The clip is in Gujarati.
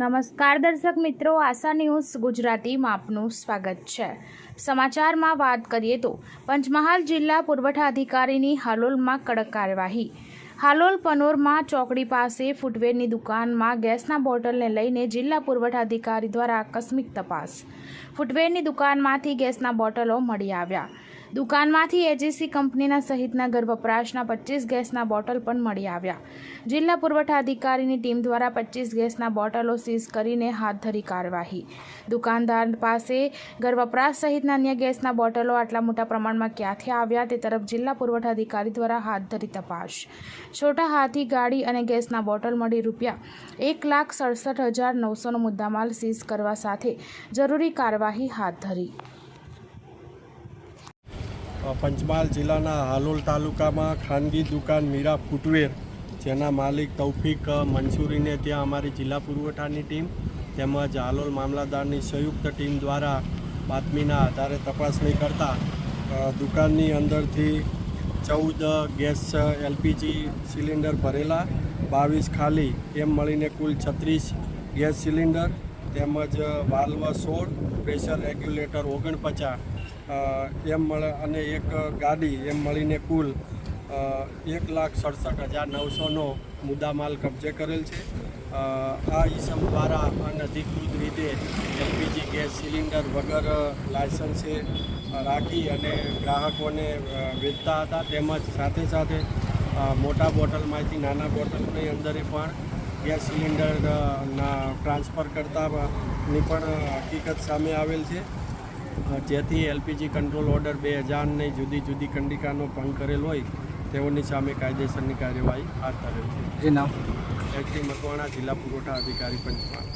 નમસ્કાર દર્શક મિત્રો, આશા ન્યૂઝ ગુજરાતીમાં આપનું સ્વાગત છે. સમાચારમાં વાત કરીએ તો, પંચમહાલ જિલ્લા પુરવઠા અધિકારીની હાલોલમાં કડક કાર્યવાહી. હાલોલ પનોરમાં ચોકડી પાસે ફૂટવેરની દુકાનમાં ગેસના બોટલને લઈને જિલ્લા પુરવઠા અધિકારી દ્વારા આકસ્મિક તપાસ. ફૂટવેરની દુકાનમાંથી ગેસના બોટલો મળી આવ્યા. દુકાનમાંથી એજીસી કંપનીના સહિતના ઘર વપરાશના પચીસ ગેસના બોટલ પણ મળી આવ્યા. જિલ્લા પુરવઠા અધિકારીની ટીમ દ્વારા પચીસ ગેસના બોટલો સીઝ કરીને હાથ ધરી કાર્યવાહી. દુકાનદાર પાસે ઘર વપરાશ સહિતના અન્ય ગેસના બોટલો આટલા મોટા પ્રમાણમાં ક્યાંથી આવ્યા તે તરફ જિલ્લા પુરવઠા અધિકારી દ્વારા હાથ ધરી તપાસ. છોટા હાથી, ગાડી અને ગેસના બોટલ મળી રૂપિયા એક લાખ સડસઠ હજાર નવસોનો મુદ્દામાલ સીઝ કરવા સાથે જરૂરી કાર્યવાહી હાથ ધરી. પંચમહાલ જિલ્લાના હાલોલ તાલુકામાં ખાનગી દુકાન મીરા ફૂટવેર, જેના માલિક તૌફિક મંસૂરીને ત્યાં અમારી જિલ્લા પુરવઠાની ટીમ તેમજ હાલોલ મામલાદારની સંયુક્ત ટીમ દ્વારા બાતમીના આધારે તપાસણી કરતા દુકાનની અંદરથી ચૌદ ગેસ એલપીજી સિલિન્ડર ભરેલા, બાવીસ ખાલી, એમ મળીને કુલ છત્રીસ ગેસ સિલિન્ડર તેમજ વાલ્વ સોળ, પ્રેશર રેગ્યુલેટર ઓગણપચાસ એમ મળે અને એક ગાડી એમ મળીને કુલ એક લાખ સડસઠ હજાર નવસોનો મુદ્દામાલ કબજે કરેલ છે. આ ઈસમ દ્વારા અનધિકૃત રીતે એલપીજી ગેસ સિલિન્ડર વગર લાયસન્સે રાખી અને ગ્રાહકોને વેચતા હતા. તેમજ સાથે સાથે મોટા બોટલમાંથી નાના બોટલની અંદરે પણ ગેસ સિલિન્ડરના ટ્રાન્સફર કરતાની પણ હકીકત સામે આવેલ છે. જેથી એલપીજી કંટ્રોલ ઓર્ડર બે હજારની જુદી જુદી કંડિકાનો ભંગ કરેલ હોય તેઓની સામે કાયદેસરની કાર્યવાહી હાથ ધરેલ છે. એ નામ? એચડી મકવાણા જિલ્લા પુરવઠા અધિકારી પંચમહાલ